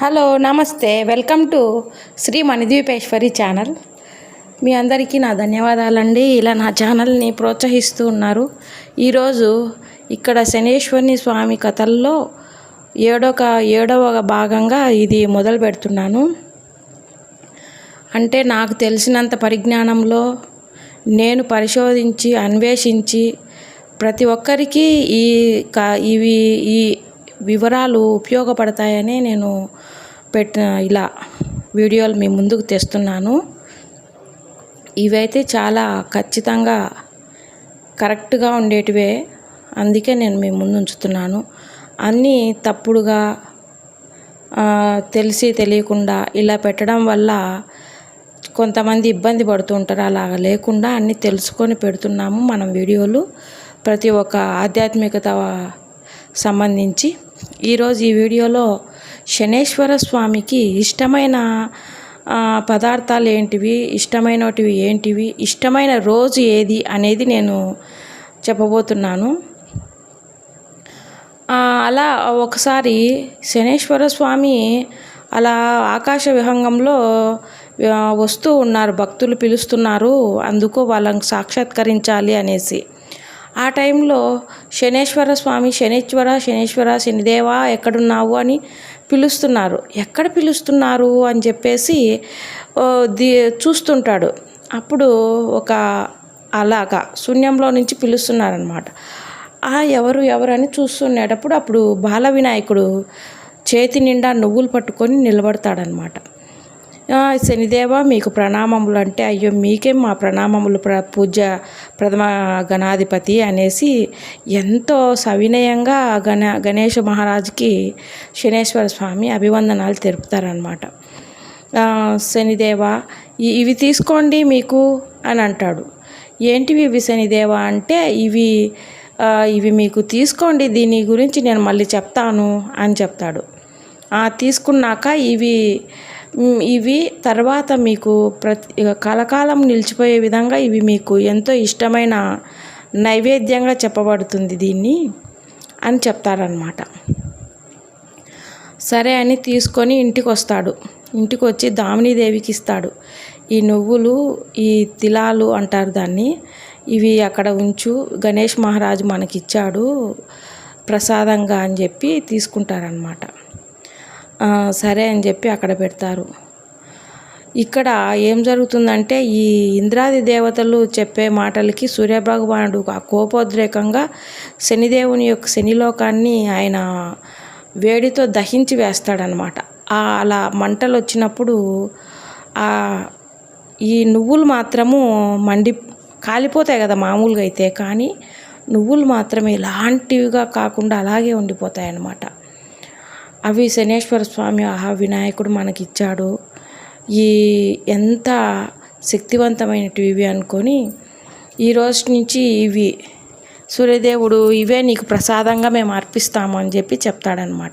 Hello నమస్తే. Welcome to Shri Manidweepeshwari channel. మీ అందరికీ నా ధన్యవాదాలండి. ఇలా నా ఛానల్ని ప్రోత్సహిస్తూ ఉన్నారు. ఈరోజు ఇక్కడ శనేశ్వరిని స్వామి కథల్లో ఏడొక ఏడవ భాగంగా ఇది మొదలు పెడుతున్నాను. అంటే నాకు తెలిసినంత పరిజ్ఞానంలో నేను పరిశోధించి అన్వేషించి ప్రతి ఒక్కరికి ఈ ఇవి ఈ వివరాలు ఉపయోగపడతాయని నేను పెట్టిన ఇలా వీడియోలు మీ ముందుకు తెస్తున్నాను. ఇవైతే చాలా ఖచ్చితంగా కరెక్ట్గా ఉండేటివే. అందుకే నేను మీ ముందు ఉంచుతున్నాను అన్నీ తప్పుడుగా తెలిసి తెలియకుండా ఇలా పెట్టడం వల్ల కొంతమంది ఇబ్బంది పడుతూ ఉంటారు. అలాగ లేకుండా అన్నీ తెలుసుకొని పెడుతున్నాము మనం వీడియోలు. ప్రతి ఒక్క ఆధ్యాత్మికత సంబంధించి ఈరోజు ఈ వీడియోలో శనేశ్వర స్వామికి ఇష్టమైన పదార్థాలు ఏంటివి ఇష్టమైనటివి ఏంటివి ఇష్టమైన రోజు ఏది అనేది నేను చెప్పబోతున్నాను. అలా ఒకసారి శనేశ్వర స్వామి అలా ఆకాశ విహంగంలో వస్తూ ఉన్నారు భక్తులు పిలుస్తున్నారు అందుకు వాళ్ళని సాక్షాత్కరించాలి అనేసి. ఆ టైంలో శనేశ్వర స్వామి శనేశ్వర శనేశ్వర శనిదేవా ఎక్కడున్నావు? అని పిలుస్తున్నారు. ఎక్కడ పిలుస్తున్నారు? అని చెప్పేసి చూస్తుంటాడు. అప్పుడు ఒక అలాగా శూన్యంలో నుంచి పిలుస్తున్నారనమాట ఆ ఎవరు ఎవరు? అని చూస్తున్నప్పుడు అప్పుడు బాల వినాయకుడు చేతి నిండా నువ్వులు పట్టుకొని నిలబడతాడనమాట శనిదేవ మీకు ప్రణామములు అంటే అయ్యో మీకేం మా ప్రణామములు ప్ర పూజ ప్రథమ గణాధిపతి అనేసి ఎంతో సవినయంగా గణ గణేష మహారాజుకి శనేశ్వర స్వామి అభివందనాలు తెలుపుతారనమాట శనిదేవ ఇవి తీసుకోండి మీకు అని అంటాడు. ఏంటివి ఇవి శనిదేవ అంటే ఇవి ఇవి మీకు తీసుకోండి దీని గురించి నేను మళ్ళీ చెప్తాను అని చెప్తాడు. తీసుకున్నాక ఇవి ఇవి తర్వాత మీకు ప్రతి కలకాలం నిలిచిపోయే విధంగా ఇవి మీకు ఎంతో ఇష్టమైన నైవేద్యంగా చెప్పబడుతుంది దీన్ని అని చెప్తారనమాట సరే అని తీసుకొని ఇంటికి వస్తాడు ఇంటికి వచ్చి దామినీదేవికి ఇస్తాడు. ఈ నువ్వులు ఈ తిలాలు అంటారు దాన్ని. ఇవి అక్కడ ఉంచు గణేష్ మహారాజు మనకిచ్చాడు ప్రసాదంగా అని చెప్పి తీసుకుంటారనమాట సరే అని చెప్పి అక్కడ పెడతారు. ఇక్కడ ఏం జరుగుతుందంటే ఈ ఇంద్రాది దేవతలు చెప్పే మాటలకి సూర్యభగవానుడు ఆ కోపోద్రేకంగా శనిదేవుని యొక్క శనిలోకాన్ని ఆయన వేడితో దహించి వేస్తాడనమాట. అలా మంటలు వచ్చినప్పుడు ఆ ఈ నువ్వులు మాత్రము మండి కాలిపోతాయి కదా మామూలుగా అయితే కానీ నువ్వులు మాత్రమే ఎలాంటివిగా కాకుండా అలాగే ఉండిపోతాయి అన్నమాట అవి శనేశ్వర స్వామి ఆహా వినాయకుడు మనకి ఇచ్చాడు ఈ ఎంత శక్తివంతమైనటివి ఇవి అనుకొని ఈ రోజు నుంచి ఇవి. సూర్యదేవుడు ఇవే నీకు ప్రసాదంగా మేము అర్పిస్తాము అని చెప్పి చెప్తాడనమాట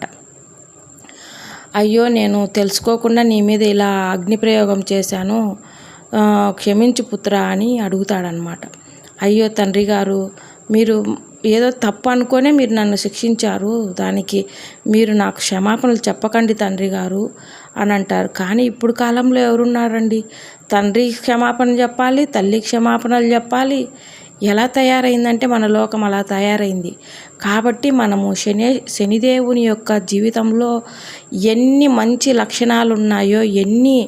అయ్యో నేను తెలుసుకోకుండా నీ మీద ఇలా అగ్ని ప్రయోగం చేశాను క్షమించు పుత్ర అని అడుగుతాడనమాట అయ్యో తండ్రి గారు మీరు ఏదో తప్పు అనుకోనే మీరు నన్ను శిక్షించారు. దానికి మీరు నాకు క్షమాపణలు చెప్పకండి తండ్రి గారు అని అంటారు. కానీ ఇప్పుడు కాలంలో ఎవరున్నారండి? తండ్రి క్షమాపణ చెప్పాలి తల్లి క్షమాపణలు చెప్పాలి. ఎలా తయారైందంటే మన లోకం అలా తయారైంది. కాబట్టి మనము శని శనిదేవుని యొక్క జీవితంలో ఎన్ని మంచి లక్షణాలు ఉన్నాయో ఎన్ని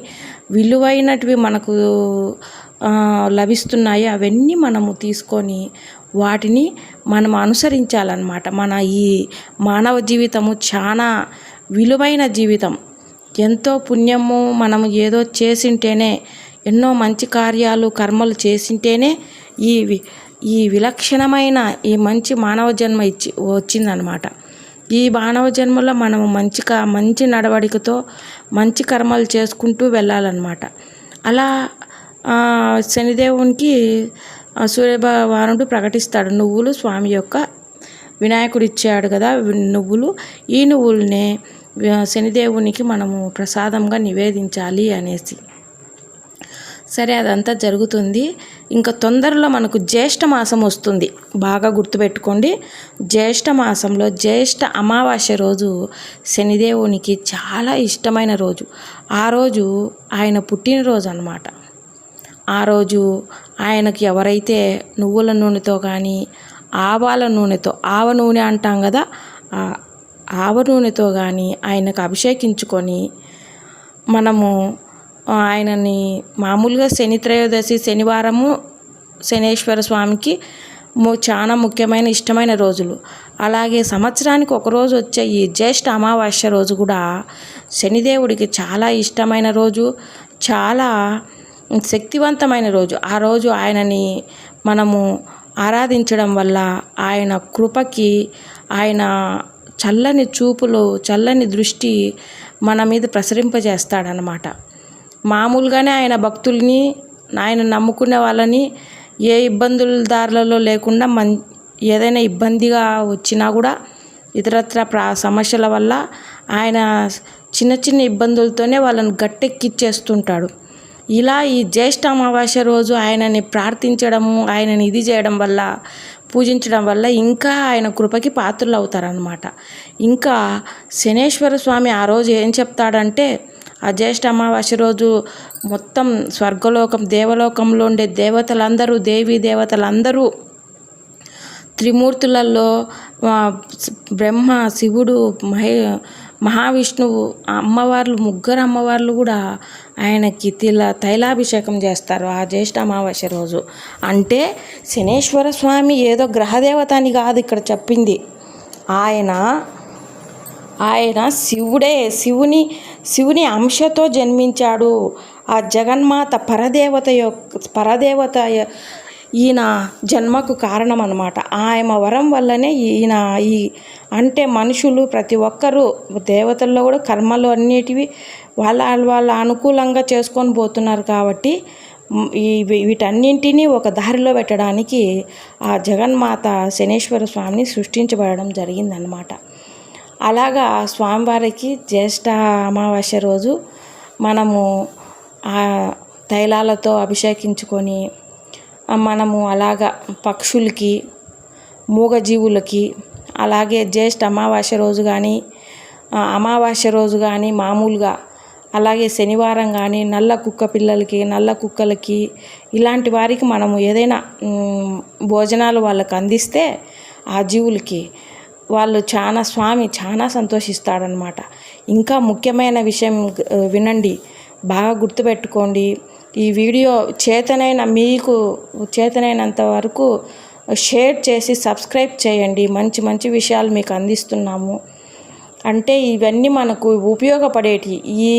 విలువైనటివి మనకు లభిస్తున్నాయో అవన్నీ మనము తీసుకొని వాటిని మనం అనుసరించాలన్నమాట. మన ఈ మానవ జీవితము చాలా విలువైన జీవితం. ఎంతో పుణ్యము మనం ఏదో చేసింటేనే ఎన్నో మంచి కార్యాలు కర్మలు చేసింటేనే ఈ వి- ఈ విలక్షణమైన ఈ మంచి మానవ జన్మ ఇచ్చి వచ్చిందనమాట ఈ మానవ జన్మలో మనం మంచి మంచి నడవడికతో మంచి కర్మలు చేసుకుంటూ వెళ్ళాలన్నమాట. అలా శనిదేవునికి ఆ, సూర్యభగవానుడు ప్రకటిస్తాడు నువ్వులు స్వామి యొక్క వినాయకుడు ఇచ్చాడు కదా నువ్వులు. ఈ నువ్వులనే శనిదేవునికి మనము ప్రసాదంగా నివేదించాలి అనేసి. సరే అదంతా జరుగుతుంది. ఇంకా తొందరలో మనకు జ్యేష్ఠ మాసం వస్తుంది. బాగా గుర్తుపెట్టుకోండి. జ్యేష్ఠ మాసంలో జ్యేష్ఠ అమావాస్య రోజు శనిదేవునికి చాలా ఇష్టమైన రోజు. ఆ రోజు ఆయన పుట్టినరోజు అన్నమాట. ఆ రోజు ఆయనకి ఎవరైతే నువ్వుల నూనెతో కానీ ఆవాల నూనెతో ఆవ నూనె అంటాం కదా ఆవ నూనెతో కానీ ఆయనకు అభిషేకించుకొని మనము ఆయనని మామూలుగా శని త్రయోదశి శనివారము శనేశ్వర స్వామికి చాలా ముఖ్యమైన ఇష్టమైన రోజులు. అలాగే సంవత్సరానికి ఒకరోజు వచ్చే ఈ జ్యేష్ఠ అమావాస్య రోజు కూడా శనిదేవుడికి చాలా ఇష్టమైన రోజు. చాలా శక్తివంతమైన రోజు. ఆ రోజు ఆయనని మనము ఆరాధించడం వల్ల ఆయన కృపకి ఆయన చల్లని చూపులు చల్లని దృష్టి మన మీద ప్రసరింపజేస్తాడనమాట మామూలుగానే ఆయన భక్తుల్ని ఆయన నమ్ముకునే వాళ్ళని ఏ ఇబ్బందుల దారులలో లేకుండా మన్ ఏదైనా ఇబ్బందిగా వచ్చినా కూడా ఇతరత్ర ప్రా సమస్యల వల్ల ఆయన చిన్న చిన్న ఇబ్బందులతోనే వాళ్ళని గట్టెక్కిచ్చేస్తుంటాడు. ఇలా ఈ జ్యేష్ఠ అమావాస్య రోజు ఆయనని ప్రార్థించడము ఆయనని ఇది చేయడం వల్ల పూజించడం వల్ల ఇంకా ఆయన కృపకి పాత్రలు అవుతారనమాట ఇంకా శనేశ్వర స్వామి ఆ రోజు ఏం చెప్తాడంటే ఆ జ్యేష్ఠ అమావాస్య రోజు మొత్తం స్వర్గలోకం దేవలోకంలో ఉండే దేవతలందరూ దేవీ దేవతలందరూ త్రిమూర్తులలో బ్రహ్మ శివుడు మహే మహావిష్ణువు అమ్మవార్లు ముగ్గురు అమ్మవార్లు కూడా ఆయనకి తిల తైలాభిషేకం చేస్తారు ఆ జ్యేష్ఠ అమావాస్య రోజు. అంటే శనేశ్వర స్వామి ఏదో గ్రహదేవత అని కాదు ఇక్కడ చెప్పింది. ఆయన ఆయన శివుడే శివుని శివుని అంశతో జన్మించాడు. ఆ జగన్మాత పరదేవత యొక్క పరదేవత య- ఈయన జన్మకు కారణం అనమాట ఆయన వరం వల్లనే ఈయన ఈ అంటే మనుషులు ప్రతి ఒక్కరూ దేవతల్లో కూడా కర్మలు అన్నిటివి వాళ్ళ వాళ్ళ అనుకూలంగా చేసుకొని పోతున్నారు కాబట్టి ఈ వీటన్నింటినీ ఒక దారిలో పెట్టడానికి ఆ జగన్మాత శనేశ్వర స్వామిని సృష్టించబడడం జరిగిందనమాట అలాగా స్వామివారికి జ్యేష్ఠ అమావాస్య రోజు మనము ఆ తైలాలతో అభిషేకించుకొని మనము అలాగా పక్షులకి మూగజీవులకి అలాగే జ్యేష్ఠ అమావాస్య రోజు కానీ అమావాస్య రోజు కానీ మామూలుగా అలాగే శనివారం కానీ నల్ల కుక్క పిల్లలకి నల్ల కుక్కలకి ఇలాంటి వారికి మనము ఏదైనా భోజనాలు వాళ్ళకి అందిస్తే ఆ జీవులకి వాళ్ళు చాలా స్వామి చాలా సంతోషిస్తాడనమాట ఇంకా ముఖ్యమైన విషయం వినండి. బాగా గుర్తుపెట్టుకోండి. ఈ వీడియో చేతనైన మీకు చేతనైనంత వరకు షేర్ చేసి సబ్స్క్రైబ్ చేయండి. మంచి మంచి విషయాలు మీకు అందిస్తున్నాము. అంటే ఇవన్నీ మనకు ఉపయోగపడేటి. ఈ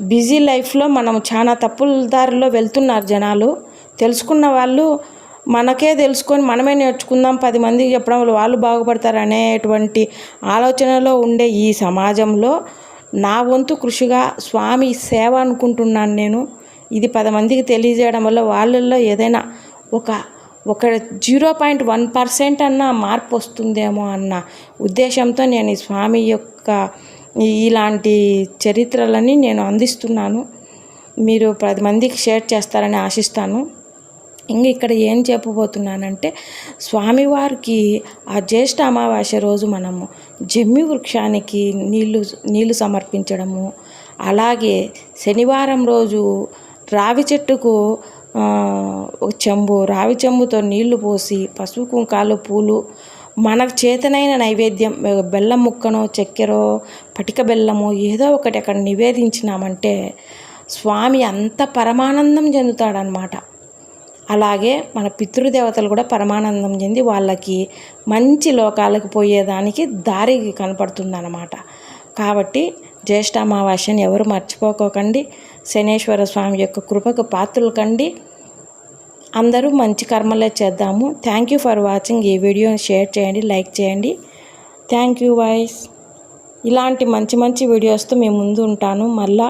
బిజీ లైఫ్లో మనం చాలా తప్పుల దారిలో వెళ్తున్నారు జనాలు. తెలుసుకున్న వాళ్ళు మనకే తెలుసుకొని మనమే నేర్చుకుందాం. పది మందికి చెప్పడం వల్ల వాళ్ళు బాగుపడతారు అనేటువంటి ఆలోచనలో ఉండే ఈ సమాజంలో నా వంతు కృషిగా స్వామి సేవ అనుకుంటున్నాను నేను. ఇది పది మందికి తెలియజేయడం వల్ల వాళ్ళల్లో ఏదైనా ఒక ఒక జీరో పాయింట్ వన్ పర్సెంట్ అన్న మార్పు వస్తుందేమో అన్న ఉద్దేశంతో నేను ఈ స్వామి యొక్క ఇలాంటి చరిత్రలని నేను అందిస్తున్నాను. మీరు పది మందికి షేర్ చేస్తారని ఆశిస్తాను. ఇంక ఇక్కడ ఏం చెప్పబోతున్నానంటే స్వామివారికి ఆ జ్యేష్ఠ అమావాస్య రోజు మనము జమ్మి వృక్షానికి నీళ్ళు నీళ్ళు సమర్పించడము అలాగే శనివారం రోజు రావి చెట్టుకు ఒక చెంబు రావి చెంబుతో నీళ్ళు పోసి పసుపు కుంకాలు పూలు మనకు చేతనైన నైవేద్యం బెల్లం ముక్కనో చక్కెరో పటిక బెల్లమో ఏదో ఒకటి అక్కడ నివేదించినామంటే స్వామి అంత పరమానందం చెందుతాడనమాట అలాగే మన పితృదేవతలు కూడా పరమానందం చెంది వాళ్ళకి మంచి లోకాలకు పోయేదానికి దారి కనపడుతుందన్నమాట. కాబట్టి జ్యేష్ఠామావాస్యని ఎవరు మర్చిపోకోకండి. శనేశ్వర స్వామి యొక్క కృపకు పాత్రలు కండి. అందరూ మంచి కర్మలే చేద్దాము. థ్యాంక్ యూ ఫర్ వాచింగ్ ఈ వీడియోని షేర్ చేయండి లైక్ చేయండి. థ్యాంక్ యూ వాయిస్ ఇలాంటి మంచి మంచి వీడియోస్తో మేము ముందు ఉంటాను. మళ్ళా